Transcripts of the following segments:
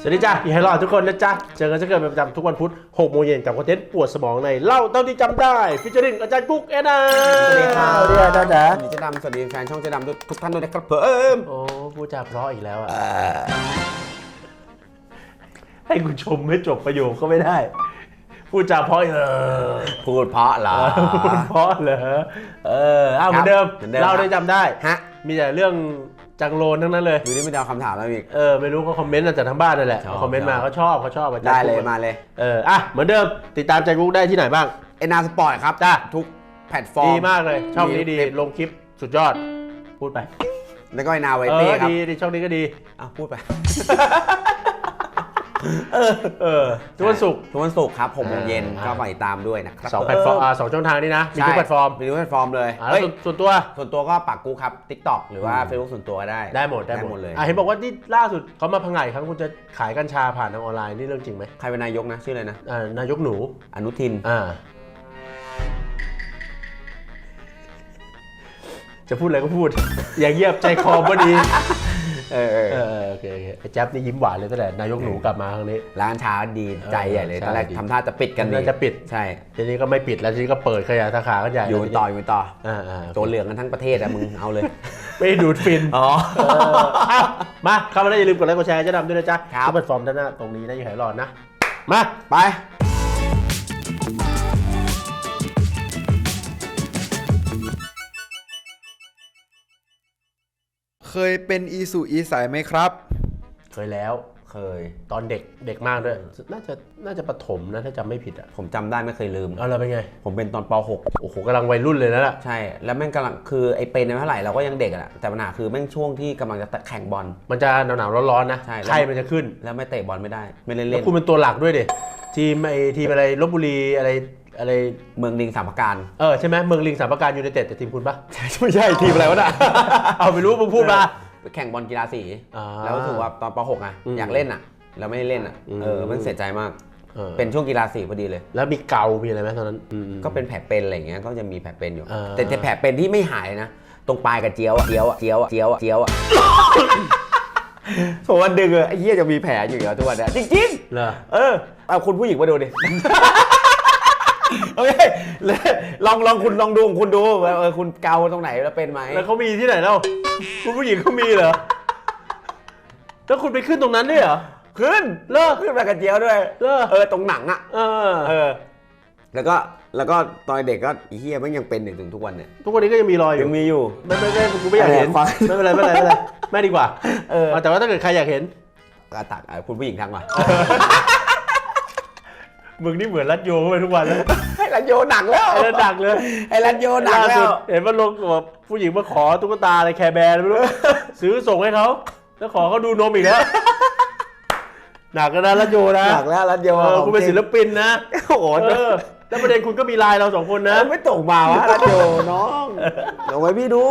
สวัสดีจ้าพี่ไฮรอดทุกคนนะจ๊ะ เจอกันเช่นเคยเป็นประจำทุกวันพุธ6โมงเย็นกับคอนเทนต์ปวดสมองในเล่าเท่าที่จำได้ ฟิชเชอริงอาจารย์กุ๊กเอ็นอาสวัสดีครับสวัสดีอาจารย์จ๋าสวัสดีเจ๊ดำสวัสดีแฟนช่องเจ๊ดำทุกทุกท่านด้วยนะครับเพิ่มโอ้พูดจาเพราะอีกแล้วอะ ให้คุณชมไม่จบประโยคก็ไม่ได้ พูดจาเพราะอีกเออพูดเพราะเหรอพูดเพราะเหรอ เออเอาเหมือนเดิมเหมือนเดิมเล่าได้จำได้ ฮะ มีแต่เรื่อง จังโลนทั้งนั้นเลยดูนี่ไม่ได้เอาคำถามแล้วอีก เออไม่รู้เขาคอมเมนต์มาจากทางบ้านนั่นแหละชอบ คอมเมนต์มาเขาชอบเขาชอบอาจารได้ย์เลยกุ๊กมาเลยเอออะเหมือนเดิมติดตามใจกุ๊กได้ที่ไหนบ้าง เอ็นอาร์สปอร์ตครับจ้าทุกแพลตฟอร์ม ดีมากเลย ช่องนี้ดีมีคลิป ลงคลิปสุดยอด พูดไปแล้วก็เอ็นอาร์ไวเอตี้อครับดีดีช่องนี้ก็ดี อะพูดไป เออทุกวันศุกร์ทุกวันศุกร์ครับหกโมงเย็นอ่าก็ฝากติดตามด้วยนะครับสองแพลตฟอร์มอ่าสองช่องทางนี้นะ มีทุกแพลตฟอร์ม มีทุกแพลตฟอร์มเลยอ่าแล้วเฮ้ยส่วนส่วนตัว ส่วนตัวก็ปักกูครับ TikTok หรือว่า Facebook ส่วนตัวก็ได้ ได้หมดได้ได้หหมมดดเลยอะเห็นบอกว่าที่ล่าสุดเขามาพังงาอีกครั้งคุณจะขายกัญชาผ่านทางออนไลน์นี่เรื่องจริงไหมใครเป็นนายกนะชื่ออะไรนะอ่านายกหนู อนุทินอ่าจะพูดอะไรก็พูด อย่าเยียบใจคอพอดี เออเออเออเออโอเคโอเคไอ้แจ๊บนี่ยิ้มหวานเลยตั้งแต่นายกหนูกลับมาครั้งนี้ ร้านชาดีใจใหญ่เลยเออตอนแรกใช่ทำท่าจะปิดกันดีน่าจะปิดใช่ทีนี้ก็ไม่ปิดแล้วทีนี้ก็เปิดขยายสาขากันใหญ่อยู่แล้วกันต่ออยู่กันต่ออ่าอ่าโจรเหลืองกันทั้งประเทศอะมึงเอาเลยไม่ดูดฟินอ๋อเอออะมาเข้ามาได้อย่าลืมกดไลค์กดแชร์เจะดำด้วยนะจ๊ะครับทุกแพลตฟอร์มด้านหน้าตรงนี้นะอย่าให้รอดนะมาไป เคยเป็นอีสุอีใสไหมครับ เคยแล้วเคย ตอนเด็กเด็กมากด้วย น่าจะน่าจะประถมนะถ้าจำไม่ผิดอะผมจำได้ไม่เคยลืม เอาเราเป็นไง ผมเป็นตอนปโอ้โหกำลังวัยรุ่นเลยนะล่ะ .6 ใช่ แล้วแม่งกำลังคือไอ้เป็นเนี่ยเท่าไหร่เราก็ยังเด็กอะแต่ปัญหาคือแม่งช่วงที่กำลังจะแข่งบอล มันจะหนาวๆร้อนๆนะใช่แล้ว ไข้มันจะขึ้นแล้วไม่เตะบอลไม่ได้ ไม่เล่นแล้เล่วนคุณเป็นตัวหลักด้วยดิทีมไอทีมอะไรลบบุรีอะไร อะไรเมืองลิงสามประการเออใช่ไหมเมืองลิงสามประการยูไนเต็ดแต่ทีมคุณปะไม่ใช่ทีมอะไรวะน่ะ เอาไม่รู้มึงพูดมา ไปแข่งบอลกีฬาสี อ่าแล้วรู้สึกว่าตอนป .6 อะอืมอยากเล่นอะแล้วไม่ได้เล่นอะอืม เออมันเสียใจมากออเป็นช่วงกีฬาสีพอดีเลย แล้วมีเกา มีอะไรไหมตอนนั้นอืม ก็เป็นแผลเป็นอะไรอย่างเงี้ย ก็จะมีแผลเป็นอยู่ อ่า แต่แต่แผลเป็นที่ไม่หายนะ ตรงปลายกับเจียวอะเจียวอะเจียวอะเจียวอะเจียวอะ ผมวันดึงอะไอ้เหี้ยจะมีแผลอยู่อีกแล้วทุกวันเนี่ยจริงเหรอ ๆ เออ เอาคุณผู้หญิงมาดูดิ โอเคเลยลองลองคุณลองดูของคุณดูว่าเออคุณเกาตรงไหนแล้วเป็นไหมแล้วเขามีที่ไหนแล้วคุณผู้หญิงเขามีเหรอแล้วคุณไปขึ้นตรงนั้นด้วยเหรอขึ้นเลิกขึ้นมากับเจียวด้วยเลิกเออตรงหนังอะเออเออ แล้วก็แล้วก็ตอนเด็กก็ไอ้เฮียมันยังเป็นอยู่ถึงทุกวันเนี่ยทุกวันนี้ก็ยังมีรอยอยัยู่งมีอยู่ไม่ไม่ไม่กูไม่อยากเห็นอะไรอะไม่เป็นไรไม่เป็นไรไม่เป็นไรไม่ดีกว่าเออเอาแต่ว่าถ้าเกิดใครอยากเห็นกระตักอะคุณผู้หญิงทักมา มึงนี่เหมือนรัดโยเข้าไปทุกวันแล้วให้รันโยหนักแล้วไอ้นั่นดักเลยให้รันโยหนักล่าแล้สุว ดเห็นว่าลงแบบผู้หญิงมาขอตุ๊กตาอะไรแคร์แบร์อะไรไม่รู้ ซื้อส่งให้เขาแล้วขอเขาดูนมอีกแล้ว หนักแล้วนะรัดโยนะหนักแล้วรันโยเออคุณเป็นศิลปินนะโอ้โหเออแล้วประเด็นคุณก็มีไลน์เราสองคนนะ ไม่ตกมาวะรันโยน้องลองไว้พี่ดู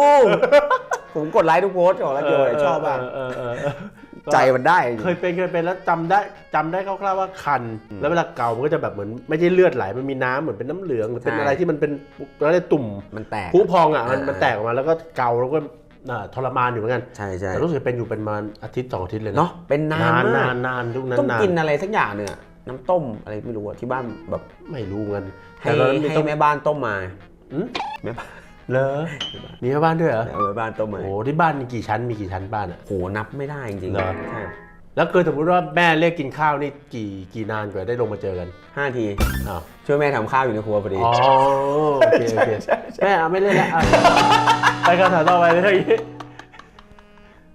ผมกดไลค์ทุกโพสต์ของรันโยชอบมากเออเออเออ ใจมันได้จริงเคยเป็นเคยเป็นแล้วจำได้จำได้คร่าวๆว่าคัน แล้วเวลาเกามันก็จะแบบเหมือนไม่ใช่เลือดไหลมันมีน้ำเหมือนเป็นน้ำเหลืองหรือเป็นใช่อะไรที่มันเป็นอะไรตุ่มมันแตกผุพองอะมันอ่ามัมันแตกออกมาแล้วก็เกาแล้วก็อ่าทรมานอยู่เหมือนกันใช่ใช่แต่รู้สึกเป็นอยู่เป็นมาอาทิตย์สองอาทิตย์เลยนะเนาะเป็นนานนานมานากนนานทุกนั้นต้องนานกินอะไรสักอย่างเนี่ยน้ำต้มอะไรไม่รู้อะที่บ้านแบบไม่รู้เงินให้แต่ตอนนั้นมีให้ต้องแม่บ้านต้มมาอืมแม่บ้าน เลอมีแม่บ้านด้วยเหรอแม่บ้านต้มมาโอ้ที่บ้านมีกี่ชั้นมีกี่ชั้นบ้านอะ โหนับไม่ได้จริงๆเหรอ ใช่แล้วเคยสมมติว่าแม่เรียกกินข้าวนี่กี่กี่นานกว่าได้ลงมาเจอกันห้าที อ้าวช่วยแม่ทำข้าวอยู่ในครัวพอดี อ๋อโอเคโอเคแม่เอาไม่เล่นแล้วอะไปคำถามต่อไปเลยทีนี้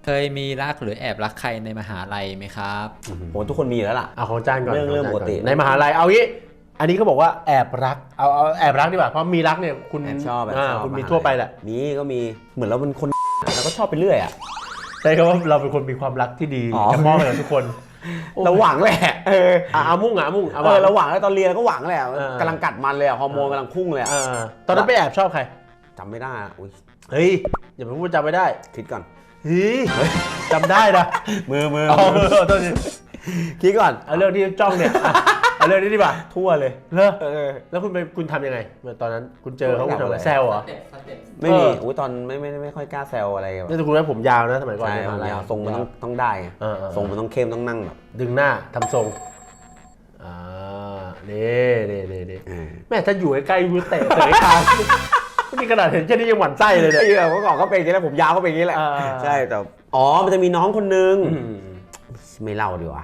เคยมีรักหรือแอบรักใครในมหาลัยไหมครับ โหทุกคนมีอยู่แล้วล่ะ เอาของจานก่อนเรื่องเรื่องขจานปกติ ในมหาลัยเอางี้ อันนี้เขาบอกว่าแอบรักเอาเอาแอบรักดีกว่าเพราะมีรักเนี่ยคุณแอบชอบแอบาชอบคุณมีาทั่วไปแหละมีก็มีเหมือนเราเป็นคนเราก็ชอบไปเรื่อยอะใช่คำว่าเราเป็นคนมีความรักที่ดีอ๋อ จะมอบให้กับทุกคน เราหวังแหละเอออะเอามุ่งอะเอามุ่งเอาเออเราหวังแล้วตอนเรียนเราก็หวังแหละเออกำลังกัดมันเลยอะฮอร์โมนกำลังพุ่งเลยอะเออตอนนั้นไปแอบชอบใคร จำไม่ได้อะอุ๊ยเฮ้ย อย่าไปพูดจำไม่ได้คิดก่อน เฮ้ยจำได้นะมือมือเอาเอาตัวนี้คิดก่อน เอาเรื่องที่จ้องเนี่ยอะ เอาเรื่องนี้ดีกว่าทั่วเลยเลอเออ แล้วคุณไปคุณทำยังไงเมื่อตอนนั้นคุณเจอเขาไม่คุณทำทำอะไรอะไรแซวเหรอไม่มีเอออุ้ยตอนไม่ไม่ไม่ค่อยกล้าแซวอะไรแบบนี่แต่คุณไว้ผมยาวนะสมัยก่อนใช่ในผมหาลัยาวทรงมันต้องต้องได้ไงเออเออทรงมันต้องเข้มต้องนั่งแบบดึงหน้าทำทรงอ่านี่นี่นี่นี่เออแม่ถ้าอยู่ใกล้ๆกูเตะเตะคางนี่ขนาดเห็นแค่นี้ยังหวั่นไส้เลยเนี่ย ไอ้เหี้ยเมื่อก่อนก็เป็นอย่างนี้แหละผมยาวก็เป็นอย่างนี้แหละอ่า ใช่แต่อ๋อมันจะมีน้องคนนึง อืม ไม่เล่าดีกว่า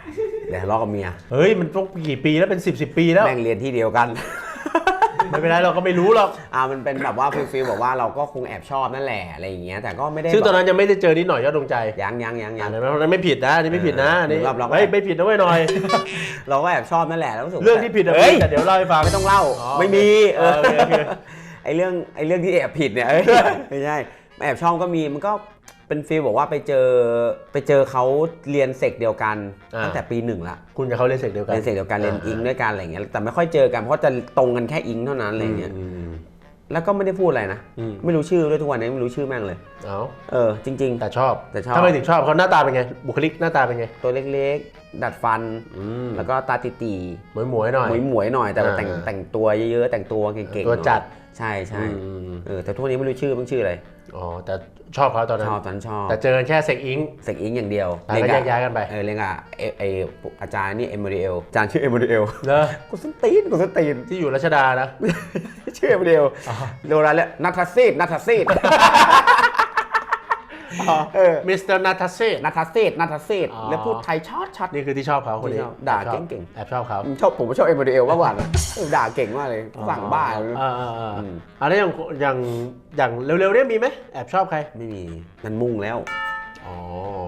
เดี๋ยวทะเลาะกับเมียเฮ้ยมันต้องกี่ปีแล้วเป็น 10บสปีแล้วแม่งเรียนที่เดียวกัน ไม่เป็นไรเราก็ไม่รู้หรอกอ่ามันเป็นแบบว่าฟิลฟิลแบบว่าเราก็คงแอบชอบนั่นแหละอะไรอย่างเงี้ยแต่ก็ไม่ได้ซึ่งตอนแบบนั้นยังไม่ได้เจอนิดหน่อยยอดดวงใจยังยังยังยัอ่างนั้นไม่ผิดนะอันนี่ไม่ผิดนะอันนี่เออเราเรา ไม่ไม่ผิดนะเว้ยหน่อย เราก็แอบชอบนั่นแหละแล้วรู้สึกว่าเรื่องที่ผิดอะเฮ้ยแต่เดี๋ยวเล่าให้ฟัง ไม่ต้องเล่าอ๋อไม่มีเออโอเคโอเคไอเรื่องไอเรื่องที่แอบผิดเนี่ยเอ้ย ไม่ใช่แอบชอบก็มีมันก็ เป็นฟีลบอกว่าไปเจอไปเจอเขาเรียนเสกเดียวกันอ่า ตั้งแต่ปีหนึ่งละคุณกับเขาเรียนเสกเดียวกันเรียนเสกเดียวกันเรียนอิงด้วยกันอะไรเงี้ยแต่ไม่ค่อยเจอกันเพราะจะตรงกันแค่อิงเท่านั้นอะไรเงี้ยอืมแล้วก็ไม่ได้พูดอะไรนะอืมไม่รู้ชื่อด้วยทุกวันนี้ไม่รู้ชื่อแม่งเลย เอาเออจริง แต่ชอบแต่ชอบ ทำไมถึงชอบเขาหน้าตาเป็นไง บุคลิกหน้าตาเป็นไง ๆ ตัวเล็กๆ ดัดฟัน อืมแล้วก็ตาตีตีหมวยหมวยๆหน่อย หมวยหมวยๆหน่อยแต่ว่าอ่าแต่งแต่งตัวเยอะๆแต่งตัวเก่งๆตัวจัด หน่อย ใช่ใช่อืมเออแต่ทุกวันนี้ไม่รู้ชื่อเพิ่งชื่ออะไรอ๋อแต่ชอบเขาตอนนั้น ชอบตอนนนชอบแต่เจอกันแค่เสกอิง เสกอิงอย่างเดียวแล้วก็แยกย้ายกันไป เออเรียนกับเอไออาจารย์นี่เอม a ริเอลอาจารย์ชื่อเอม a ริเอลเนอะกูสนตีนกูสนตีน ที่อยู่รัชดานะ ชื่อเอม a ริเอลโดนอะไรแล้วนัทซีดนัทซีด เออมิสเตอร์นาทาเซ่นัทซีดนัทซีดอ๋อ แล้วพูดไทยช็อตช็อตนี่คือที่ชอบเขาคนนี้ที่ชอบด่าแอบชอบเก่งๆ แอบชอบเขาชอบผมชอบเอม a ริเอลมากกว่านะเออด่าเก่งมากเลยสั่งบ้าเลยอ่าอ่าอ่าอืมอันนี้อย่างอย่างอย่างเร็วๆเนี่ยมีไหมแอบชอบใครไม่มีมันมุ่งแล้วอ๋อ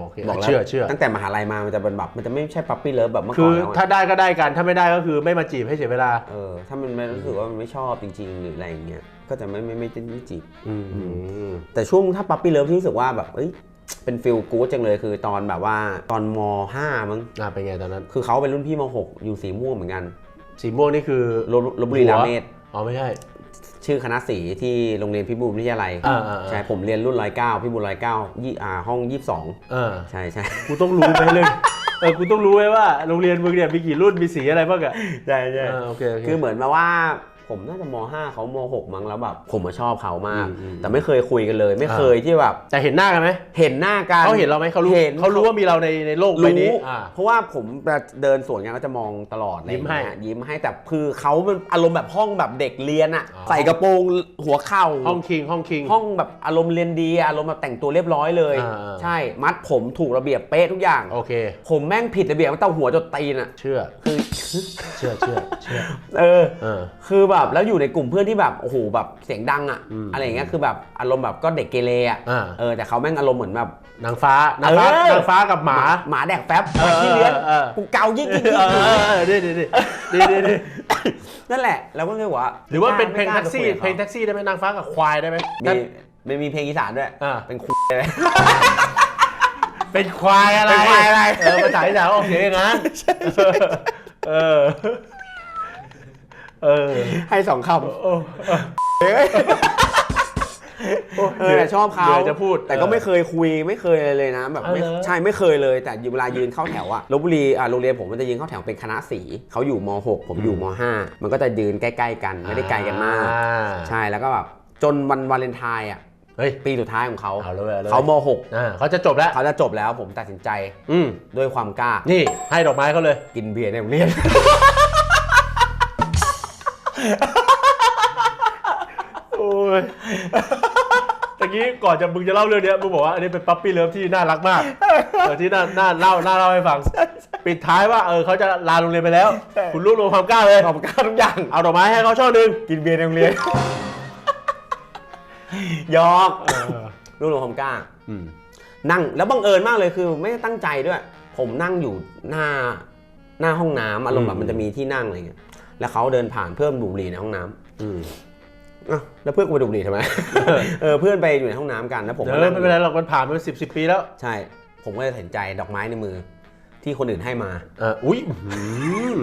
โอเคบอกแล้วเชื่อเชื่อ ตั้งแต่มหาลัยมามันจะเป็นแบบมันจะไม่ใช่ปั๊ปปี้เลิฟแบบเมื่อคืก่ออนแล้วถ้าอะได้ก็ได้กันถ้าไม่ได้ก็คือไม่มาจีบให้เสียเวลา เออถ้ามันไม่รู้สึกว่ามันไม่ชอบจริง ๆ หรืออะไรอย่างเงี้ย ก็จะไม่ไม่ไม่ไม่ไม่จีบอืมแต่ช่วงถ้าปั๊ปปี้เลิฟที่รู้สึกว่าแบบเอ้ยเป็นฟิลกู๊ดจังเลยคือตอนแบบว่าตอนม 5 มั้งอ่าเป็นไงตอนนั้น คือเขาเป็นรุ่นพี่ม 6 อยู่สีม่วงเหมือนกัน สีม่วงนี่คือลบลบบุรีราเมศอ๋อไม่ใช่ ชื่อคณะสีที่โรงเรียนพิบูลวิทยาลัยอ่าอ่าอ่า ใช่ผมเรียนรุ่นร้อยเก้าพิบูลร้อยเก้ายี่อ่าห้องยี่สิบสองเออใช่ใช่ กูต้องรู้ไหมเลยเออกูต้องรู้ไหมว่าโรงเรียนมึงเนี่ยมีกี่รุ่นมีสีอะไรบ้างอะใช่ใช่ เออโอเคโอเค คือเหมือนมาว่า ผมน่าจะม 5 เขาม 6 มั้งแล้วแบบผมมาชอบเขามากอืมอืมแต่ไม่เคยคุยกันเลย ไม่เคยที่แบบแต่เห็นหน้ากันไหมเห็นหน้ากันเขาเห็นเราไหมเขารู้เห็นเขารู้ว่ามีเราในในโลกใบรู้นี้อ่าเพราะว่าผมเดินสวนกันก็จะมองตลอดอะไรอางเงี้ยิ้มให้ยิ้มให้แต่คือเขาเป็นอารมณ์แบบห้องแบบเด็กเรียนอะอ๋อใส่กระโปรงหัวเข่าห้องคิงห้องคิงห้องแบบอารมณ์เรียนดีอารมณ์แบบแต่งตัวเรียบร้อยเลยอ่าๆใช่มัดผมถูกระเบียบเป๊ะทุกอย่างโอเค ผมแม่งผิดระเบียบตั้งแต่หัวจนตีนอะเชื่อคือเชื่อเชื่อเชื่อเออเออคือแบบแล้วอยู่ในกลุ่มเพื่อนที่แบบโอ้โหแบบเสียงดังอะอืมอะไรอย่างเงี้ยคือแบบอารมณ์แบบก็เด็กเกเรอะอ่าเออแต่เขาแม่งอารมณ์เหมือนแบบนางฟ้านางฟ้าเออนางฟ้ากับหมาหมาแดกแฟบเออที่เลี้ยงเออกูเกายิ่งยิ่งเอยิ่งอเออเออดีดีดีดีดีดีนั่นแหละเราก็เลยว่าหรือว่าเป็นเพลงไม่แท็ล้กซี่จะคุยกับเพลงขาแท็กซี่ได้ไหมนางฟ้ากับควายได้ไหมมีไม่มีเพลงอีสานด้วยอ่าเป็นคุยเลยเป็นควายอะไรเป็นควายอะไรเออภาษาอีสานออกเสียงอย่างนั้นเออ เออให้สองคโอ้ำเฮ้ยเออแต่ชอบเขาดี๋ยวจะพูด แต่ก็ไม่เคยคุยไม่เคยเลยเลยนะแบบไม่เอาเหรอใช่ไม่เคยเลย แต่เวลายืนเข้าแถวอะลบบุรีอะโรงเรียนผมมันจะยืนเข้าแถวเป็นคณะสีเขาอยู่ม .6 ผมอยู่ม .5 มันก็จะยืนใกล้ ๆ กันไม่ได้ไกลกันมากอ่ใช่แล้วก็แบบจนวันวาเลนไทน์อะเฮ้ยปีสุดท้ายของเขาเอาเลยเอาเลยเขามอ่าเขาจะจบแล้ว .6 เขาจะจบแล้วผมตัดสินใจ อืมด้วยความกล้า นี่ให้ดอกไม้เขาเลย กินเบียร์ในโรงเรียน กี้ก่อนจะมึงจะเล่าเรื่องเนี้ยมึงบอกว่าอันนี้เป็นปั๊ปปี้เลิฟที่น่ารักมากเออที่น่าน่าเล่าน่าเล่าให้ฟัง ปิดท้ายว่าเออเขาจะลาโรงเรียนไปแล้ว ใช่ คุณรวบรวมความกล้าเลยความกล้าทุกอย่าง เอาดอกไม้ให้เขาช่อหนึ่งกินเบียร์ในโรงเรียนหยอกรวบรวมความกล้า อืมนั่งแล้วบังเอิญมากเลยคือไม่ได้ตั้งใจด้วย ผมนั่งอยู่หน้าหน้าห้องน้ำอารมณ์แบบมันจะมีที่นั่งอะไรเงี้ยแล้วเขาเดินผ่านเพื่อนดูดบุหรี่ในห้องน้ำอืม อ้าวแล้วเพื่อนกูไปดูดบุหรี่ทำไม เออเพื่อนไปอยู่ในห้องน้ำกันแล้วผมเดี๋ยก็วนั่งไม่เป็นไรหรอกมันผ่านมาสิบสิบปีแล้วใช่ ผมก็เลยตัดสินใจดอกไม้ในมือ ที่คนอื่นให้มาเอออุ้ยอื้อหือ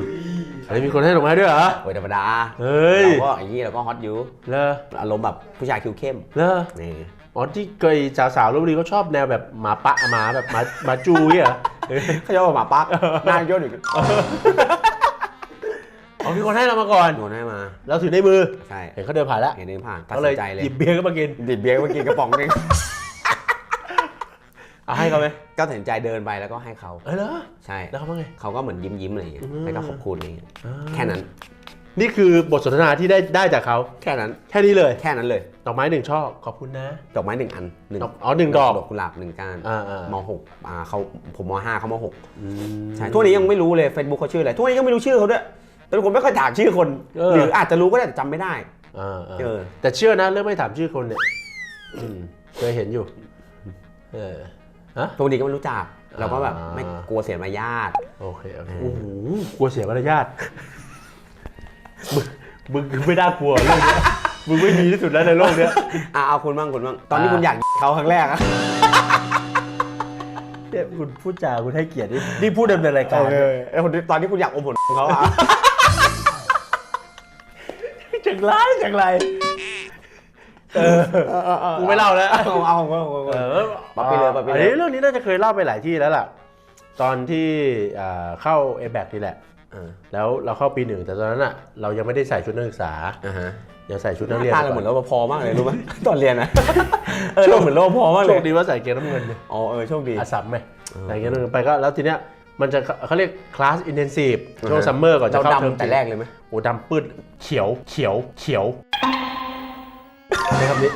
อะไรมีคนให้ดอกไม้ด้วยเหรอ โดยธรรมดาเฮ้ย เราก็ไอ้นี่เราก็ฮอตอยูเลออารมณ์แบบผู้ชายคิวเข้มเลอนี่ อ๋อที่เคยสาวๆลพบุรีเขาชอบแนวแบบหมาปะหมาแบบหมาหมาจูเนี่ยเหรอเออเขาจะว่าหมาปักหน้าย่นอยู่ อ๋อมีคนให้เรามาก่อนโดนให้มา เราถือในมือ ใช่เห็นเขาเดินผ่านแล้วเห็นเดินผ่านตัดก็เลสิยนใจเลยหยิบเบียร์ก็มากินดิบเบียร์เมื่อกี้กระป๋องหนึงเอาให้เขาไหมก็ตัดสินใจเดินไปแล้วก็ให้เขาเออเหรอใช่แล้วเขาว่าไง เขาก็เหมือนยิ้มยิ้มๆอะไรอย่างเงี้ยอืม แล้วก็ขอบคุณอะไรอย่างเงี้ยแค่นั้น นี่คือบทสนทนาที่ได้ได้จากเขาแค่นั้น แค่นี้เลยแค่นั้นเลยดอกไม้หนึ่งช่อขอบคุณนะ ดอกไม้หนึ่งอันหนึ่งดอกอ๋อหนึ่งดอก ดอกกุหลาบหนึ่งก้านอ่าอ่ามหกอ่าเขาผมมห้าเขามหกอืมใช่ทุกวันนี้ยังไม่รู้เลย Facebook เขาชื่ออะไรทุกวันนี้ยังไม่รู้ชื่อเขาด้วย แต่ผมไม่ค่อยถามชื่อคน เออ หรืออาจจะรู้ก็ได้แต่จำไม่ได้ อ่าอ่าเออแต่เชื่อนะเรื่องไม่ถามชื่อคนเนี่ยอืมเคยเห็นอยู่เออฮะทุกวันนี้ก็ไม่รู้จัก เราก็แบบอ่า ไม่กลัวเสียมารยาท โอเคโอเคเออโอ้โหกลัวเสียมารยาทมึงมึงไม่น่ากลัวเรื่องเนี้ยมึงไม่มีที่สุดแล้วในโลกเนี้ย อ่าเอาคุณบ้างคุณบ้าง ตอนที่อ่า คุณอยากเขาครั้งแรกอะ เนี่ยคุณพูดจาคุณให้เกียรตินี่นี่พูดดำเนินรายการ เออไอ้คนที่ตอนที่คุณอยากอมผลของเขาอะจัง ไรจังไรเออกูไม่เล่าแล้วเอาเอาเอาเอาเอาเออปั๊บไปเลยปั๊บไปเลย อันนี้เรื่องนี้น่าจะเคยเล่าไปหลายที่แล้วล่ะ ตอนที่อ่าเข้า a b a c นี่แหละเออแล้วเราเข้าปีหนึ่งแต่ตอนนั้นอะ เรายังไม่ได้ใส่ชุดนักศึกษาอ่าฮะยังใส่ชุดหนัน้ากเรียนตาไปเราก่เหอมือนนรปภมากเลยรู้ไหมตอนเรียนนะเออโชเราคเหมือนรปภมากเลโชยคดีว่าใส่เกงน้ำเงินเนี่ยอ๋อเออโชคดีอาซัมไหมใส่เกงน้ำเงินไปก็แล้วทีเนี้ย มันจะเขาเรียกคลาสอินเทนซีฟช่วงอ่าฮะซัมเมอร์ก่อนจะเราเข้าเทอมดำแต่แรกเลยไหมโอ้ดำปื้ดเขียวเขียวเขียวใช่คำนี้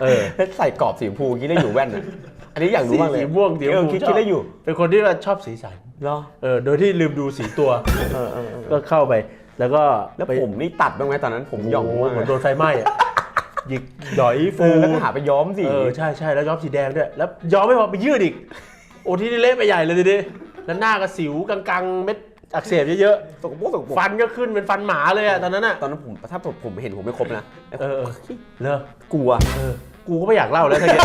เออแล้วใส่กรอบสีชมพูกี้ได้อยู่แว่นอะอันนี้อยากรู้มากเลยสีม่วงสีชเอมอพูคิดชคิอดบได้อยู่ เป็นคนที่ว่าชอบสีสันเหรอเออโดยที่ลืมดูสีตัวเออเออเออก็เข้าไป แล้วก็แล้วไปผมนี่ตัดบ้างไหมตอนนั้นผมหย่องโโหมากเหมือนโดนไฟไหม้อะหยิกหย่อยเอฟูอแล้วก็หาไปย้อมสีเออใช่ใช่แล้วย้อมสีแดงด้วยแล้วย้อมไม่พอไปยืดอีกโอ้ที่นี่เละไปใหญ่เลยทีนี้ แล้วหน้าก็สิวกังๆ เม็ดอักเสบเยอะสกปรกสกปรๆกฟันก็ขึ้นเป็นฟันหมาเลยอะตอนนั้นอะตอนนั้นผมถ้าผมผมเห็นผมไม่ครบนะเออเออเลอกลัวเออกูก็ไม่อยากเล่าแล้วทีนี้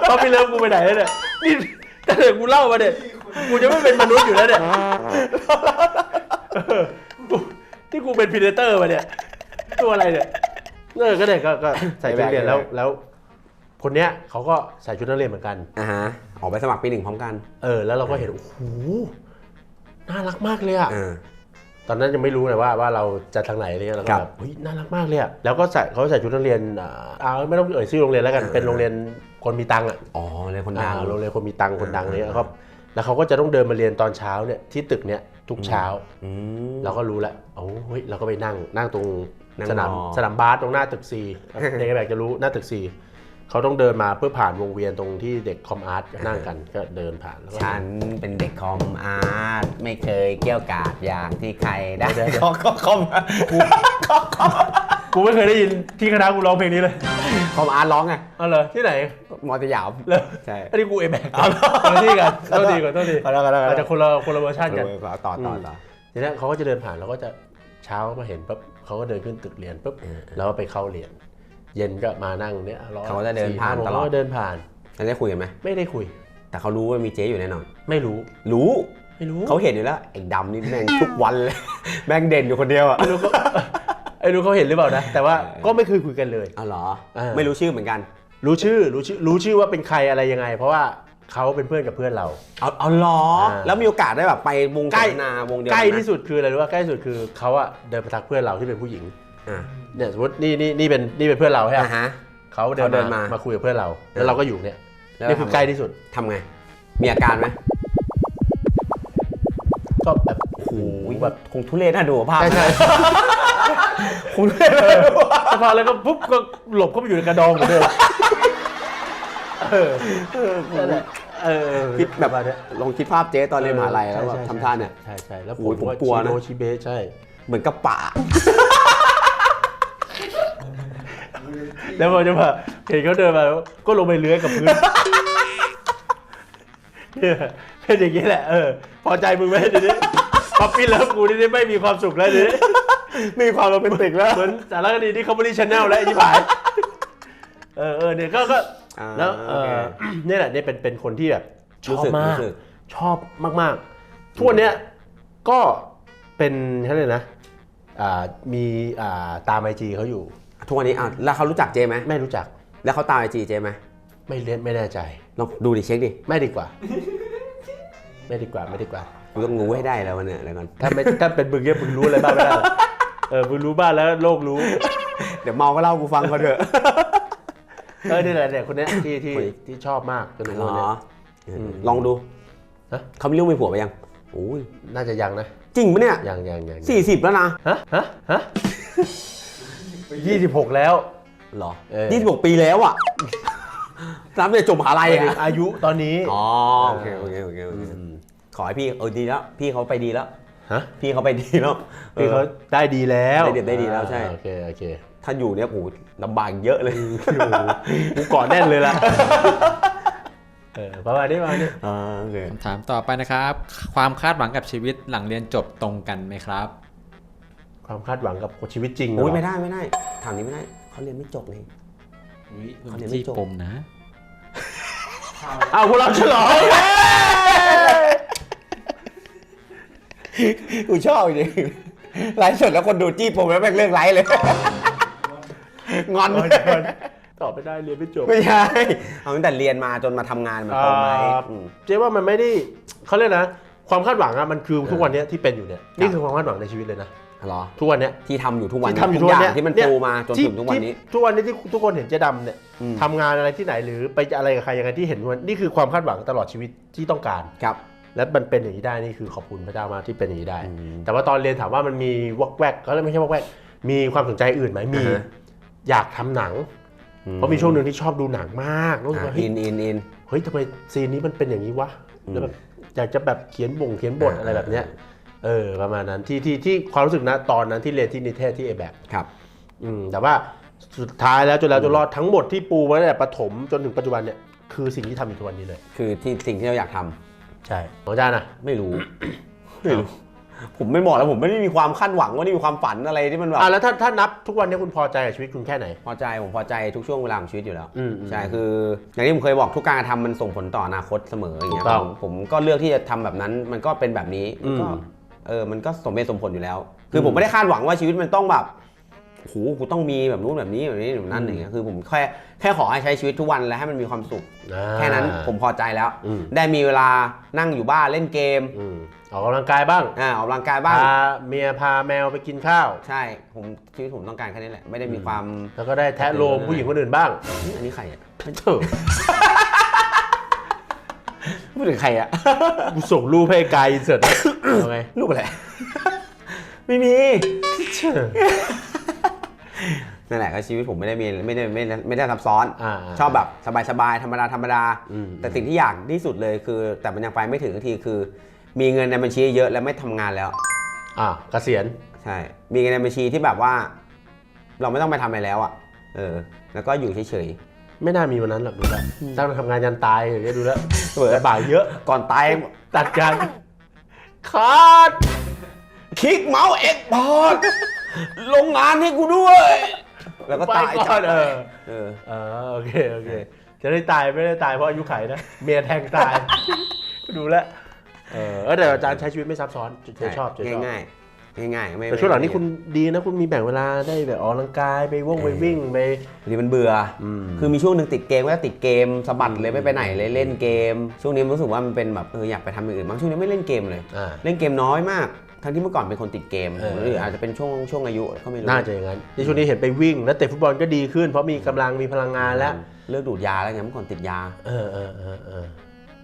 เพราะพี่เลิฟกูไปไหนแล้วเนี่ยนี่แต่เดี๋ยวกูเล่ามาเนี่ยกูจะไม่เป็นมนุษย์อยู่แล้วเนี่ยเออกูที่กูเป็นพีเดเตอร์มาเนี่ย ตัวอะไรเนี่ยเออก็เนี่ยก็ก็ใส่ชุดนักเรียนแล้วแล้ว คนเนี้ยเขาก็ใส่ชุดนักเรียนเหมือนกัน อ่าฮะ ออกไปสมัครปีหนึ่งพร้อมกัน เออ แล้วเราก็เห็นโอ้โหน่ารักมากเลยอะเออตอนนั้นยังไม่รู้เลยว่าว่าเราจะทางไหนอะไรเงี้ยเราก็ครับแบบเฮ้ยน่ารักมากเลยอะแล้วก็ใส่เขาใส่ชุดนักเรียนอ่าอ่าไม่ต้องเอ่ยชื่อโรงเรียนแล้วกันอ่าเป็นโรงเรียนคนมีตังค์อะอ๋อเลยคนอ่าดังโรงเรียนคนมีตังค์คนดังอ่าเนี่ยครับแล้วเขาก็จะต้องเดินมาเรียนตอนเช้าเนี่ยที่ตึกเนี่ยทุกเช้า อืม เราก็รู้แล้วโอ้เฮ้ยเราก็ไปนั่งนั่งตรงนั่งสนามรอ สนามบาสตรงหน้าตึกซีเด็กแบกจะรู้หน้าตึกซี เขาต้องเดินมาเพื่อผ่านวงเวียนตรงที่เด็กคอมอาร์ตนั่งกันก็เดินผ่านแล้วก็ ฉันเป็นเด็กคอมอาร์ตไม่เคยเกี่ยวกาดอย่างที่ใครได้เดี๋ยวเดี๋ยว ขอขอคอมกูไม่เคยได้ยินที่คณะกูร้องเพลงนี้เลยคอมอาร์ตร้องไงเอาเหรอที่ไหนมอสยาม เลยใช่อันนี้กูเอแบกคนละที่กันโทษทีก่อนโทษทีขอโทษขอโทษขอโทษ อาจจะคนละคนละเวอร์ชันกันเออต่อต่อต่อต่อ ทีนี้เขาก็จะเดินผ่านเราก็จะเช้ามาเห็นปุ๊บเขาก็เดินขึ้นตึกเรียนปุ๊บแล้วก็ไปเข้าเรียน เย็นก็มานั่งเนี่ยรอเขาก็จะเดินสี่ผ่านห้โมงตลอดเขาก็เดินผ่านแล้วได้คุยกันไหมไม่ได้คุย แต่เขารู้ว่ามีเจ๊อยู่แน่นอน ไม่รู้ รู้ไม่รู้เขาเห็นอยู่แล้วไอ้ดำนี่แม่งทุกวันเลยแม่งเด่นอยู่คนเดียวอะไม่รู้เขาไอ้รู้เขาเห็นหรือเปล่านะแต่ว่าก็ไม่เคยคุยกันเลยอ๋อเหรอเออไม่รู้ชื่อเหมือนกัน รู้ชื่อรู้ชื่อรู้ชื่อว่าเป็นใครอะไรยังไง เพราะว่าเขาเป็นเพื่อนกับเพื่อนเรา เอาเอาเหรออ่าแล้วมีโอกาสได้แบบไปวงใกล้สนทนาวงเดียวใกล้นไหมที่สุดคืออะไรรู้ว่าใกล้ที่สุดคือเขาอะเดินไปทักเพื่อนเราที่เป็นผู้หญิงอ่า เนี่ยสมมตินี่นี่นี่เป็นนี่เป็นเพื่อนเราใช่ไหมอ่าฮะ เขาเดิเขาเดินนมามามาคุยกับเพื่อนเรา แล้วเราก็อยู่เนี่ยแล้ว นี่คือทำไงใกล้ที่สุดทำไง มีอาการไหมก็แบบ โอ้โหแบแบบบคงทุเรศน่าดูภาพใช่ใช่ คงทุเรศน่าดูภาพแต่พอแล้วก็ปุ๊บก็หลบเข้าไปอยู่ในกระดองเหมือนเดิมเออนั่นแหละเออคิดแบบประมาณเนี้ยลองคิดภาพเจ๊ตอนเรียนมหาลัยแล้วแบบใช่ใช่ทำท่าเนี่ย ใช่ใช่แล้วโอ้ยผมก็กลัวนะชิโชิเบะใช่ เหมือนกับป่า แล้วพอจะมาเห็นเขาเดินมาแล้วก็ลงไปเลื้อยกับพื้นเนี่ยเป็นอย่างนี้แหละเออพอใจมึงไหมทีนี้พอปิ้นแล้วกูนี่ไม่มีความสุขแล้วทีนี้มีความโรแมนติกแล้วเหมือนสารคดีที่เขาไม่ได้ชแนลแล้วไอ้ที่ผายเออเออเนี่ยก็ก็อ่าแล้วเอโอเคอเนี่ยแหละเนี่ยเป็นเป็นคนที่แบบชรู้อบสึกมากรู้สึกชอบมากๆทุกวันเนี้ยก็เป็นเขาเรียกนะอ่ามีอ่าตามไอจีเขาอยู่ ทุกวันนี้อะแล้วเขารู้จักเจ๊ไหมไม่รู้จัก แล้วเขาตามไอจีเจ๊ไหมไม่เล่นไม่แน่ใจลองดูดิเช็คดิไม่ดีกว่า ไม่ดีกว่าไม่ดีกว่ากูต้องรู้ให้ได้แล้ววันเนี้ยแล้วกันถ้าไม่ถ้าเป็นมึงเนี่ยมึงรู้อะไรบ้างไม่ได้หรอกเออมึงรู้บ้างแล้วโลกรู้ เดี๋ยวเมาก็เล่ากูฟังเขาเถอะเออนี่แหละเนี่ยคนเนี้ยที่ที่คนที่ชอบมากจนถึงเหรวันอเนี้ยเออมลองดูฮะ เขามีลูกมีผัวไปยังโอ้ยน่าจะยังนะ จริงปะเนี่ยยังยังยังสี่สิบแล้วนะฮะฮะฮะ ยี่สิบหกแล้วเหรอเออยี่สิบหกปีแล้วอะน้ำจะจบมหาลัยหมายถึงอะอายุตอนนี้อ๋อโอเคโอเคโอเคโอเคขอให้พี่เออดีแล้ว พี่เขาไปดีแล้วฮะพี่เขาไปดีแล้วพี่เขาออได้ดีแล้วได้ดีได้ดีแล้วใช่อ่าโอเคโอเคถ้าอยู่เนี่ยโอ้โหลำบากเยอะเลยกูเกาะแน่นเลยล่ะเออประมาณนี้ประมาณนี้อ่าโอเคคำถามต่อไปนะครับ ความคาดหวังกับชีวิตหลังเรียนจบตรงกันไหมครับ ความคาดหวังกับชีวิตจริงเหรโอ้ยไม่ได้ไม่ได้ถามนี้ไม่ได้เขาเรียนไม่จบไงอุ้ยเขาเรียนไม่ที่จบปมนะอ้าวพวกเราฉลองกูชอบจริงไลฟ์สดแล้วคนดูจี้ผมแล้วแม่งเลิกไลฟ์เลย งอนตอบไม่ได้เรียนไม่จบไม่ใช่เอาตั้งแต่เรียนมาจนมาทำงานมันตรงไหมอ่าอืมเจ๊ว่ามันไม่ได้เขาเรียกนะ ความคาดหวังอะมันคือทุกวันเนี้ยที่เป็นอยู่เนี่ยนี่คือความคาดหวังในชีวิตเลยนะ เหรอทุกวันเนี้ยที่ทำอยู่ทุกวันที่ทำอยู่ทุกวันเนี้ยางที่มันเยปูมาจนที่ถึงทุกวันนี้ ที่ทุกวันนี้ที่ทุกคนเห็นเจ๊ดำเนี่ยอืม ทำงานอะไรที่ไหนหรือไปอะไรกับใครยังไงที่เห็นวันนี่คือความคาดหวังตลอดชีวิตที่ต้องการ ครับ และมันเป็นอย่างนี้ได้นี่คือขอบคุณพระเจ้ามากที่เป็นอย่างนี้ได้ อืมแต่ว่าตอนเรียนถามว่ามันมีวอกแวกก็ไม่ใช่วอกแวกมีความสนใจอื่นไหมมีอ่าฮะ อยากทำหนัง เพราะมีช่วงหนึ่งที่ชอบดูหนังมากรู้สึกอ่าว่าเฮ้ย อินอินอิน เฮ้ยทำไมซีนนี้มันเป็นอย่างนี้วะอืมแล้วแบบอยากจะแบบเขียนบ่งเขียนบทอ่า อะไรแบบเนี้ย เออประมาณนั้นที่ที่ที่ความรู้สึกนะตอนนั้นที่เรียนที่นิเทศที่เอแบกครับอืมแต่ว่าสุดท้ายแล้วจนแล้วจนรอดทั้งหมดที่ปูมาตั้งแต่ประถมจนถึงปัจจุบันเนี่ยคือสิ่งที่ทำอยู่ทุกวันนี้เลย คือที่สิ่งที่เราอยากทำใช่ของอาจารย์นะไม่รู้ ไม่รู้ ผมไม่บอกแล้วผมไม่ได้มีความคาดหวังว่านี่มีความฝันอะไรที่มันแบบอะแล้วถ้าถ้านับทุกวันนี้คุณพอใจกับชีวิตคุณแค่ไหน พอใจผมพอใจทุกช่วงเวลาของชีวิตอยู่แล้วอืมอืม ใช่คืออย่างที่ผมเคยบอกทุกการกระทำมันส่งผลต่ออนาคตเสมออย่างเงี้ยถูกต้องผมผมก็เลือกที่จะทำแบบนั้นมันก็เป็นแบบนี้มันก็อืม เออมันก็สมเหตุสมผลอยู่แล้ว คือผมไม่ได้คาดหวังว่าชีวิตมันต้องแบบโอ้โหกูต้องมีแบบนู้นแบบนี้แบบนี้แบบนั้นอย่างเงี้ยคือผมแค่แค่ขอให้ใช้ชีวิตทุกวันและให้มันมีความสุข อ่าแค่นั้นผมพอใจแล้ว อืมได้มีเวลานั่งอยู่บ้านเล่นเกมอืมออกกำลังกายบ้างอ่าออกกำลังกายบ้าง พาเมียพาแมวไปกินข้าว ใช่ผมชีวิตผมต้องการแค่นี้แหละ ไม่ได้มีความแล้วก็ได้แทะโลมผู้หญิงคนอื่นบ้างนี่อันนี้ใครอะ เถอะ พูดถึงใครอะกูส่งรูปให้ไกลอินเสิร์ตเอาไงรูปอะไร ไม่มีเชื่อนั่นแหละก็ชีวิตผมไม่ได้มีไม่ได้ไม่ได้ไม่ได้ซับซ้อนอ่าชอบแบบสบายๆธรรมดาธรรมดาอืมแต่สิ่งที่อยากที่สุดเลยคือ แต่มันยังไปไม่ถึงทีคือ มีเงินในบัญชีเยอะแล้วไม่ทำงานแล้ว อ่าเกษียณใช่ มีเงินในบัญชีที่แบบว่า เราไม่ต้องไปทำอะไรแล้วอะเออ แล้วก็อยู่เฉย ไม่น่ามีวันนั้นหรอกดูแล้วตั้งแต่ทำงานยันตายอย่างเงี้ยดูแล้วๆเออลำบากเยอะ ก่อนตายตัดกันขาดคลิกเมาส์เอ็กพอร์ตลงงานให้กูด้วย แล้วก็ไปตายก่จัอบนเออ เออเออโอเคโอเค จะได้ตายไม่ได้ตายเพราะอายุไขนะ เมียแทงตาย ดูแล้วเออเออแต่อาจารย์ใช้ชีวิตไม่ซับซ้อนเจะชอบเจะชอบ ง่ายๆ ง่ายๆไม่แต่ช่วงหลังนี่คุณดีนะคุณมีแบ่งเวลาได้แบบออกกำลังกายไปว่องไปวิ่งไปบางทีมันเบื่ออมคือมีช่วงหนึ่งติดเกมก็ติดเกมสะบัดเลยไม่ไปไหนเลยเล่นเกม ช่วงนี้รู้สึกว่ามันเป็นแบบเอออยากไปทำอย่างอื่นบ้างช่วงนี้ไม่เล่นเกมเลยอ่าเล่นเกมน้อยมากทั้งที่เมื่อก่อนเป็นคนติดเกมเออหรืออาจจะเป็นช่วงช่วงอายุก็ไม่รู้น่าจะอย่างนั้นที่ช่วงนี้เห็นไปวิ่งแล้วเตะฟุตบอลก็ดีขึ้น เพราะมีกำลังมีพลังงานแล้วเลิกดูดยาแล้วไงเมื่อก่อนติดยา เออเออเออเออ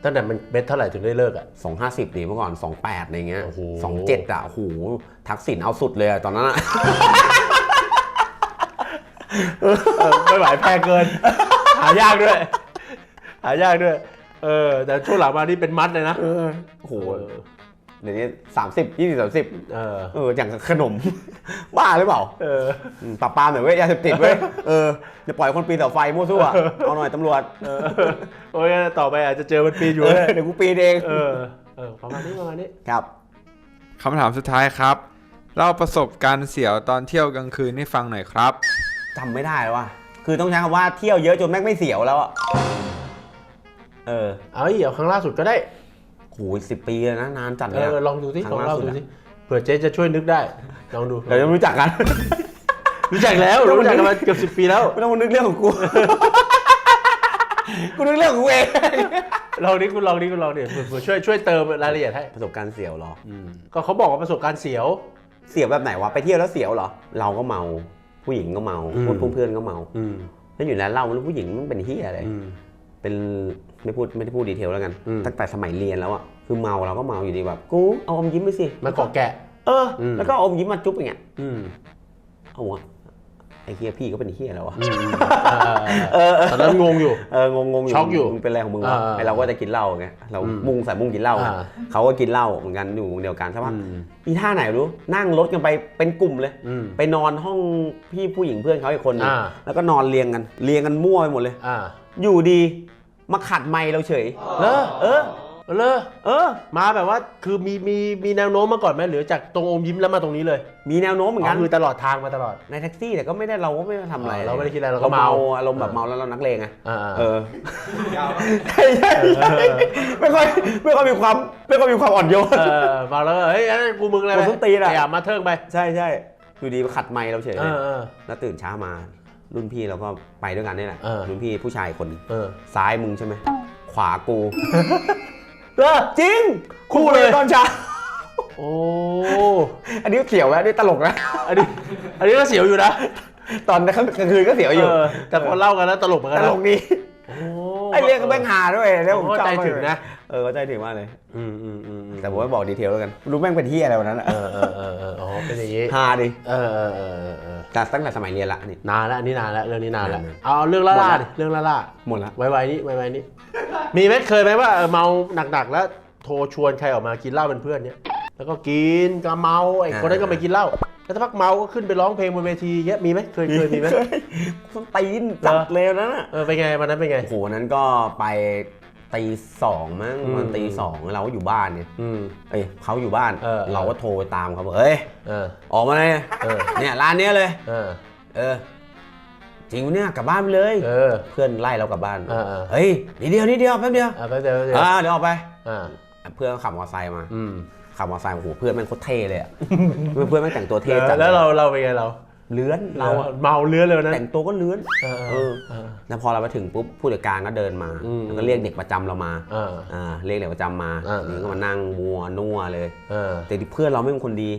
ตั้งแต่มันเม็ดเท่าไหร่ถึงได้เลิกอะ250ดีเมื่อก่อน28อะไรเงี้ยโอ้โห27อะโอ้โหทักษิณเอาสุดเลยอะตอนนั้นอะเออไม่ไหวแพงเกิน หายากด้วย หายากด้วย เออ แต่ช่วงหลังมานี่เป็นมัดเลยนะ โอ้โหโอ้ เดี๋ยวนี้30 20 30เออเอออย่างกับขนม บ้าหรือเปล่าเอออืมปราบปรามหน่อยเว้ยยาเสพติดเว้ยเอออย่าปล่อยคนปีนเสาไฟมั่วซั่วเอาหน่อยตำรวจเออโอ้ยต่อไปอาจจะเจอมันปีนอยู่เอเลอยเดี๋ยวกูปีนเองเออเออประมาณนี้ประมาณนี้ครับคำถามสุดท้ายครับเล่าประสบการณ์เสียวตอนเที่ยวกลางคืนให้ฟังหน่อยครับจำไม่ได้แล้วว่ะคือต้องใช้คำว่าเที่ยวเยอะจนแม่งไม่เสียวแล้วอะเออ เอาอีกเอาครั้งล่าสุดก็ได้ โหสิบปีแล้วนะนานจัดเอเลยออะลองดูสิครั้ลองงล่าเล่าสุดดูอะ สิเผื่อเจ๊จะช่วยนึกได้ลองดูเราจะรู้จักกัน รู้จักแล้วไม่ต้องรู้จักกันนึมากเกือบสิบปีแล้ว ไม่ต้องมานึกเรื่องของกู กูนึกเรื่องของกูเอง ลองนี้คุณลองนี้คุณลองดิเผื่อช่วยช่วยเติมรายละเอียดให้ประสบการณ์เสียวเหรอ ก็เขาบอกว่าประสบการณ์เสียว เสียวแบบไหนวะ ไปเที่ยวแล้วเสียวเหรอ เราก็เมา ผู้หญิงก็เมาอืม เพื่อนเพื่อนๆก็เมา อืมแล้วอยู่แล้วเล่าแล้วผู้หญิงมันเป็นเฮียอะไร อืมเป็น ไม่พูดไม่ได้พูดดีเทลแล้วกัน อืม ตั้งแต่สมัยเรียนแล้วอะคือเมาเราก็เมาอยู่ดีแบบกูเอาอมยิ้มไปสิมันเกาะแกะ เอออม แล้วก็เอาอมยิ้มมาจุ๊บอย่างเงี้ยอืมเอาวะไอ้เฮียพี่ก็เป็นเฮียแล้ววะ อืมเออตอนนั้นงงอยู่ เอองงงๆอยู่ช็อกอยู่มึงเป็นอะไรของมึงวะอ่าไอเราก็จะกินเหล้าไงเราอืมมุ่งใส่มุ่งกินเหล้าอ่าเขาก็กินเหล้าเหมือนกันอยู่วงเดียวกันใช่ปะอืม อีท่าไหนรู้นั่งรถกันไปเป็นกลุ่มเลย อืม ไปนอนห้องพี่ผู้หญิงเพื่อนเขาอีกคนหนึงอ่า แล้วก็นอนเรียงกันเรียงกันมั่วไปหมดเลย อ่า อยู่ดี มาขัดไมค์เราเฉย เลอเออเลอเออ มาแบบว่าคือมีมีมีแนวโน้มมาก่อนไหมหรือจากตรงอมยิ้มแล้วมาตรงนี้เลยมีแนวโน้มเหมือนกัน คือตลอดทางมาตลอด ในแท็กซี่แต่ก็ไม่ได้เราก็ไม่ได้ทำอะไรอ๋อเราไม่ได้คิดอะไรเราก็เมาอารมณ์แบบเมาแล้วเรานักเลงไงอ่าเออใช่ใช่ใช่ไม่ค่อยไม่ค่อยมีความไม่ค่อยมีความอ่อนโยน เออมาแล้วก็เฮ้ยอันนั้นกูมึงอะไรกูส้นตีนอะอย่ามาเทิงไป ใช่ใช่อยู่ดีมาขัดไมค์เราเฉยเอเลยอเออแล้วตื่นเช้ามา รุ่นพี่เราก็ไปด้วยกันนี่แหละ เออ รุ่นพี่ผู้ชายคนหนึงเออซ้ายมึงใช่ไหม ขวากู เออจริงคู่เลยตอนเช้า โอ้อันนี้เสียวแล้วนี่ตลกนะ อันนี้อันนี้ก็เสียวอยู่นะตอนกลางคืนก็เสียวอยู่เออแต่พอเล่ากันแล้วตลกเหมือนตกันลนะกดีโอ้ไอเรียกก็แม่งหาด้วยเนี่ยผมเข้าชอบใจมากถึงนะ เออเข้าใจถึงมากเลยอืมอืมอืมแต่ผมไม่บอกดีเทลแล้วกันรู้แม่งเป็นที่อะไรวันนั้นอะเออเออเออเอออ๋อเป็นอย่างนี้ฮาดิเออเออเออเออเออแต่ตั้งแต่สมัยเรียนละนี่ นานแล้วอันนี้นานแล้วเรื่องนี้นานแล้วนานเอาเรื่องล่าหมดล่าละ ดิเรื่องล่าล่าหมดละไวๆนี้ไวๆนี้ มีไหมเคยไหมว่าเออเมาหนักๆแล้วโทรชวนใครออกมากินเหล้าเป็นเพื่อนเนี้ยแล้วก็กินก็เมาไอ้คนนั้นก็ไปกินเหล้าแล้วสักพักเมาก็ขึ้นไปร้องเพลงบนเวทีเงี้ยมีไหมเคยเคยมีไหมคนตีนจัดเลยวันนั้นอะเออเป็นไงวันนั้นเป็นไง โอ้โหวันนั้นก็ไป ตีสองมั้งอืมวันตีสองเราก็อยู่บ้านเนี่ยอืม เอ้ยเขาอยู่บ้านเออ เราก็โทรไปตามเขาบอกเฮ้ยเออ ออกมาเลยเออ เนี่ยร้านเนี้ยเลย เออ เออ จริงวะเนี่ยกลับบ้านไปเลย เออ เพื่อนไล่เรากลับบ้านเออเออ เฮ้ยนิดเดียวนิดเดียวแป๊บเดียวอะแป๊บเดียวแป๊บเดียวอ่าเดี๋ยวออกไป อ่าเพื่อนก็ขับมอเตอร์ไซค์มาอืมขับมอเตอร์ไซค์โอ้โหเพื่อนแม่งโคตรเท่เลยอะ เพื่อนแม่งแต่งตัวเท่แล้วจัดแล้วเราเราเป็นไงเรา เลื้อนเราอะเมาเลื้อนเลยวันนั้นแต่งตัวก็เลื้อนเออเออเออแล้วพอเราไปถึงปุ๊บผู้จัดการก็เดินมาอืมแล้วก็เรียกเด็กประจำเรามาเอออ่าเรียกเด็กประจำมาอ่านี่ก็มานั่งมัวนัวเลยเออแต่เพื่อนเราไม่เป็นคนดี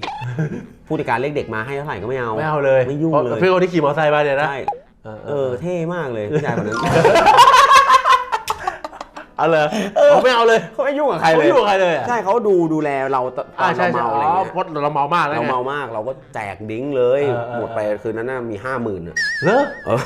ผู้จัดการเรียกเด็กมาให้เท่าไหร่ก็ไม่เอาไม่เอาเลยไม่ยุ่งพราะเลยเพื่อนคนที่ขี่มอเตอร์ไซค์มาเนี่ยนะใช่เออเออเท่มากเลยผู้ชายคนนั้น เอาเลยเขาไม่เอาเลยเขาไม่ยุ่งกับใครเขาเลไม่ยอยู่กับใครเลยอะใช่เขาดูดูแลเราตตออ่านใช่เราใช่เมาอะไรอ๋อเงี้ยเพราะเราเมามากแล้วเราไง เมามากเราก็แจกดิ้งเลย เออเออ หมดไปคืนนั้นน่ะมีห้าหมื่นอะเหรอเออ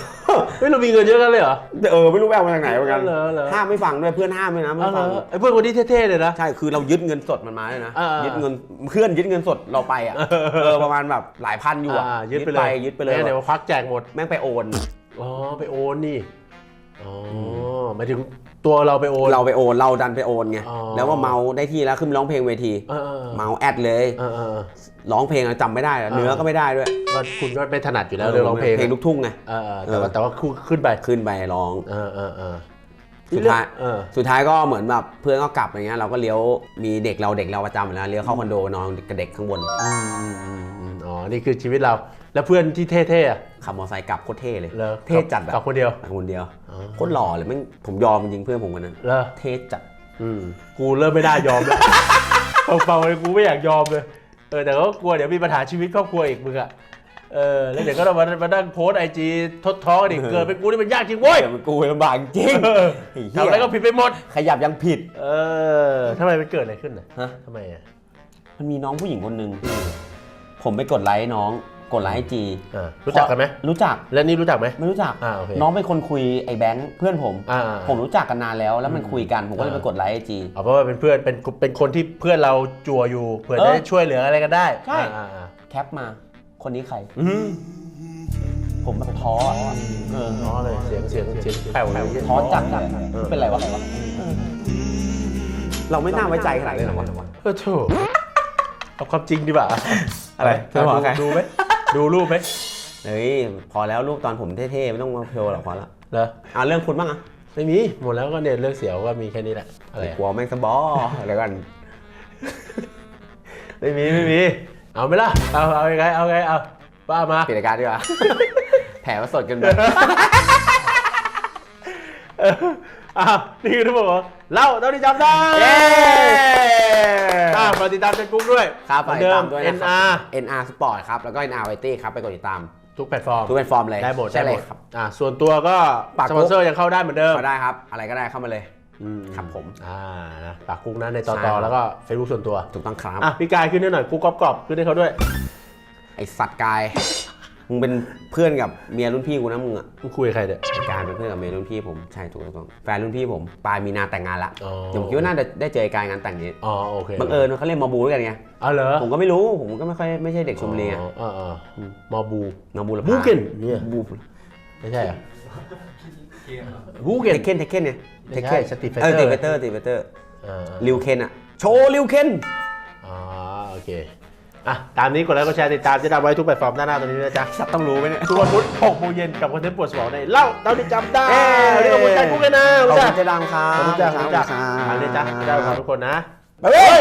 เฮ้ยเรามีเงินเยอะกันเลยเหรอ เออไม่รู้แววมาจากไหนเหมือนกันเหรอเหรอ ห้ามไม่ฟังด้วยเพื่อนห้ามด้วยนะไม่เอาเหรฟัองไอ้เพื่อนคนที่เท่ๆเลยนะ ใช่คือเรายึดเงินสดมันมาเลยนะเออเออยึดเงินเพื่อนยึดเงินสดเราไปอะเออประมาณแบบหลายพันอยู่อะอ่ายึดไปเลยยึดไปเลยม่งั้นเดี๋ยวแบบควักแจกหมด แม่งไปโอน อ๋อไปโอนนี่ อ๋อหมายถึงตัวเราไปโอน เราไปโอนเราดันไปโอนไงอ๋อ แล้วก็เมาได้ที่แล้วขึ้นไปร้องเพลงเวที เออเออเมาแอดเลยเออเออเออ ร้องเพลงอะจำไม่ได้อะเออ เนื้อก็ไม่ได้ด้วยก็คุณก็ไม่ถนัดอยู่แล้วเรื่องร้องเพลงเพลงลูกทุ่งไงเออเออแต่ว่าแต่ว่าขึ้นไปขึ้นไปร้อง เออเออเออสุดท้าย เออ สุดท้ายก็เหมือนแบบเพื่อนก็กลับอะไรเงี้ยเราก็เลี้ยวมีเด็กเราเด็กเราประจำอยู่แล้วเลี้ยวเข้าคอนโดนอนกับเด็กข้างบน อืมอืมอืมอืมอ๋อ นี่คือชีวิตเรา แล้วเพื่อนที่เท่ๆอะขับมอเตอร์ไซค์กลับโคตรเท่เลยเหรอเท่จัดอะกับคนเดียวกับคนเดียวอ๋อ โคตรหล่อเลยแม่งผมยอมจริงๆเพื่อนผมคนนั้น เหรอเท่จัด อืมกูเริ่มไม่ได้ยอมแล้วฟังๆเลยกูไม่อยากยอมเลยเออแต่ก็กลัวเดี๋ยวมีปัญหาชีวิตครอบครัวอีกมึงอะเออแล้วเดี๋ยวก็ต้องมามานั่งโพสไอจีทดท้อกันอีกเกิดเป็นกูนี่มันยากจริงเว้ยเดี๋ยวมันกูลำบากจริงเออไอ้เหี้ยทำอะไรก็ผิดไปหมด ขยับยังผิด เออทำไมมันเกิดอะไรขึ้นน่ะฮะ ทำไมอะ มันมีน้องผู้หญิงคนหนึ่งผมไปกดไลค์น้อง กดไลค์ไอจีอ่ารู้จักกันไหมรู้จักแล้วนี่รู้จักไหมไม่รู้จักอ่าโอเคน้องเป็นคนคุยไอ้แบงค์เพื่อนผมอ่าผมรู้จักกันนานแล้วแล้วมันคุยกันผมก็เลยอ่าไปกดไลค์ไอจีเอาเพราะว่าเป็นเพื่อนเป็นเป็นคนที่เพื่อนเราจั่วอยู่เผื่อเออจะได้ช่วยเหลืออะไรกันได้ใช่อ่าอ่าแคปมาคนนี้ใครผมแบบท้ออะเอออ๋อเลยเสียงเสียงเสียงแผ่วเลยท้อจัดอะเป็นไรวะเราไม่น่าไว้ใจขนาดนี้หรอวะเออโถเอาความจริงดีกว่าอะไรเธอบอกใครดูไหม ดูรูปไหมเฮ้ยพอแล้วรูปตอนผมเท่ๆ ไม่ต้องมาเพลหรอกพอละเหรออ่าเรื่องคุณบ้างอะไม่มี หมดแล้วก็เนี่ยเรื่องเสียวก็มีแค่นี้แหละอะไรอะกลัวแม่งสะบออะไรกัน ไม่มีไม่มี เอาไหมล่ะ เอาเอายังไงเอาไงเอาว่ามาปิดรายการดีกว่าแถมมาสดกันไปเอออ้าวนี่คือทุกคนบอกเล่าเท่าที่จำได้เย้ อ่าฝากติดตามเฟซบุ๊กด้วยครับเหมือนเดิมฝากติดตามด้วยนะครั NR บ NR Sport ครับ แล้วก็ NR Variety ครับ ไปกดติดตามทุกแพลตฟอร์ม ทุกแพลตฟอร์มเลยได้หมดใช่ได้เลหมยดครับ อ่าส่วนตัวก็ปากสปอนเซอร์ยังเข้าได้เหมือนเดิมก็ได้ครับ อะไรก็ได้เข้ามาเลยครับผม อ่านะปากคุกนะในต่อใช่ต่อครับแล้วก็เฟซบุ๊กส่วนตัว ถูกต้องครับ อะพี่กายขึ้นให้หน่อยคุกกรอบกรอบขึ้นให้เขาด้วย ไอสัตว์กาย มึงเป็นเพื่อนกับเมียรุ่นพี่กูนะมึงอะมึงคุยกับใครเนี่ยไอ้การเป็นเพื่อนกับเมียรุ่นพี่ผมใช่ถูกต้องแฟนรุ่นพี่ผมปลายมีนาแต่งงานละอ๋อเดี๋ยวผมคิดว่าน่าจะได้เจอไอ้การงานแต่งนี้อ๋อโอเคบังเอิญเขาเล่นมาบูด้วยกันไงอ๋อเหรอผมก็ไม่รู้ผมก็ไม่ค่อยไม่ใช่เด็กชมรีไงอ๋ออ๋ออ๋อมอบูมาบูละบูเก้นเนี่ยบูไม่ใช่เหรอบูเกเทนคเคนเทคเคนเนี่ยไม่ใช่ Street เออ Fighter ตีเฟเตอร์ตีเฟเตอร์อ่าลิวเคนอะโชว์ลิวเคนอ๋อโอเค อะตามนี้กดไลค์กดแชร์ติดตามเจะดำไว้ทุกแพลตฟอร์มด้านหน้าตรงนี้นะจ๊ะสัตว์ต้องรู้ไหมเนี่ย ทุกวันพุธ6โมงเย็นกับคอนเทนต์ปวดสมองในเล่าเท่าที่จำได้เอ้ยวันนี้ขอบคุณใจกุ้งเลยนะขอบจ้าคุณเจดังครับขอบคุณจ้าขอบคุณจ้าขอบคุณครับอันนี้จ้าได้ขอบคุณทุกคนนะ ไปเว้ยย